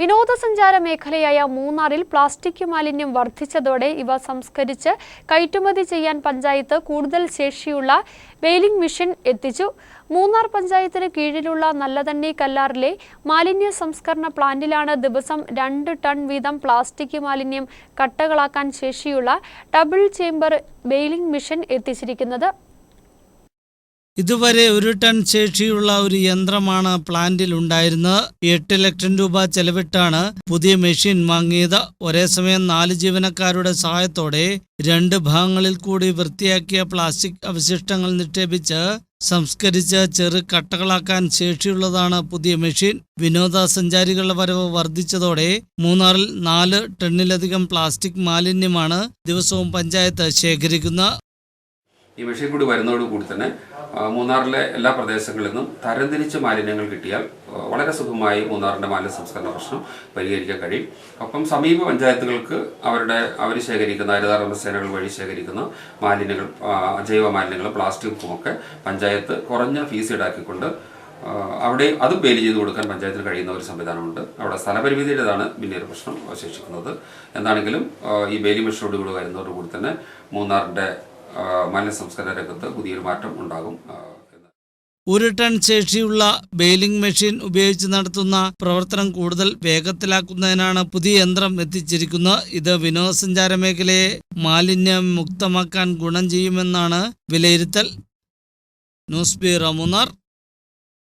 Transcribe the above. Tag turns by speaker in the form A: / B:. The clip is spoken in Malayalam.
A: വിനോദസഞ്ചാര മേഖലയായ മൂന്നാറിൽ പ്ലാസ്റ്റിക് മാലിന്യം വർദ്ധിച്ചതോടെ ഇവ സംസ്കരിച്ച് കയറ്റുമതി ചെയ്യാൻ പഞ്ചായത്ത് കൂടുതൽ ശേഷിയുള്ള വെയിലിംഗ് മിഷൻ എത്തിച്ചു. മൂന്നാർ പഞ്ചായത്തിന് കീഴിലുള്ള നല്ലതണ്ണി കല്ലാറിലെ മാലിന്യ സംസ്കരണ പ്ലാന്റിലാണ് ദിവസം രണ്ട് ടൺ വീതം പ്ലാസ്റ്റിക് മാലിന്യം കട്ടകളാക്കാൻ ശേഷിയുള്ള ഡബിൾ ചേംബർ വെയിലിംഗ് മിഷൻ എത്തിച്ചിരിക്കുന്നത്.
B: ഇതുവരെ ഒരു ടൺ ശേഷിയുള്ള ഒരു യന്ത്രമാണ് പ്ലാന്റിൽ ഉണ്ടായിരുന്നത്. എട്ട് ലക്ഷം രൂപ ചെലവിട്ടാണ് പുതിയ മെഷീൻ വാങ്ങിയത്. ഒരേ സമയം നാല് ജീവനക്കാരുടെ സഹായത്തോടെ രണ്ട് ഭാഗങ്ങളിൽ കൂടി വൃത്തിയാക്കിയ പ്ലാസ്റ്റിക് അവശിഷ്ടങ്ങൾ നിക്ഷേപിച്ച് സംസ്കരിച്ച് ചെറു കട്ടകളാക്കാൻ ശേഷിയുള്ളതാണ് പുതിയ മെഷീൻ. വിനോദസഞ്ചാരികളുടെ വരവ് വർദ്ധിച്ചതോടെ മൂന്നാറിൽ നാല് ടണ്ണിലധികം പ്ലാസ്റ്റിക് മാലിന്യമാണ് ദിവസവും പഞ്ചായത്ത് ശേഖരിക്കുന്നത്.
C: ഈ മെഷീൻ കൂടി വരുന്നതോടുകൂടി തന്നെ മൂന്നാറിലെ എല്ലാ പ്രദേശങ്ങളിൽ നിന്നും തരംതിരിച്ച് മാലിന്യങ്ങൾ കിട്ടിയാൽ വളരെ സുഖമായി മൂന്നാറിന്റെ മാലിന്യ സംസ്കരണ പ്രശ്നം പരിഹരിക്കാൻ കഴിയും. ഒപ്പം സമീപ പഞ്ചായത്തുകൾക്ക് അവരുടെ അവർ ശേഖരിക്കുന്ന ഹരിതാർമ്മ സേനകൾ വഴി ശേഖരിക്കുന്ന മാലിന്യങ്ങൾ അജൈവ മാലിന്യങ്ങൾ മാലിന്യങ്ങളും പ്ലാസ്റ്റിക്കും ഒക്കെ പഞ്ചായത്ത് കുറഞ്ഞ ഫീസ് ഈടാക്കിക്കൊണ്ട് അവിടെ അത് ബേലി ചെയ്ത് കൊടുക്കാൻ പഞ്ചായത്തിന് കഴിയുന്ന ഒരു സംവിധാനമുണ്ട്. അവിടെ സ്ഥലപരിമിതിയുടേതാണ് ഒരു പ്രശ്നം അവശേഷിക്കുന്നത്. എന്താണെങ്കിലും ഈ ബേലി മെഷീനോട് കൂടി വരുന്നതോടുകൂടി തന്നെ മൂന്നാറിന്റെ ആ, മാലിന്യ സംസ്കരണ രംഗത്ത് പുതിയൊരു മാറ്റം ഉണ്ടാകും
B: ഒരു ടൺ ശേഷിയുള്ള ബെയിലിംഗ് മെഷീൻ ഉപയോഗിച്ച് നടത്തുന്ന പ്രവർത്തനം കൂടുതൽ വേഗത്തിലാക്കുന്നതിനാണ് പുതിയ യന്ത്രം എത്തിച്ചിരിക്കുന്നത്. ഇത് വിനോദസഞ്ചാര മേഖലയെ മാലിന്യം മുക്തമാക്കാൻ ഗുണം ചെയ്യുമെന്നാണ് വിലയിരുത്തൽ. News bureau Munnar.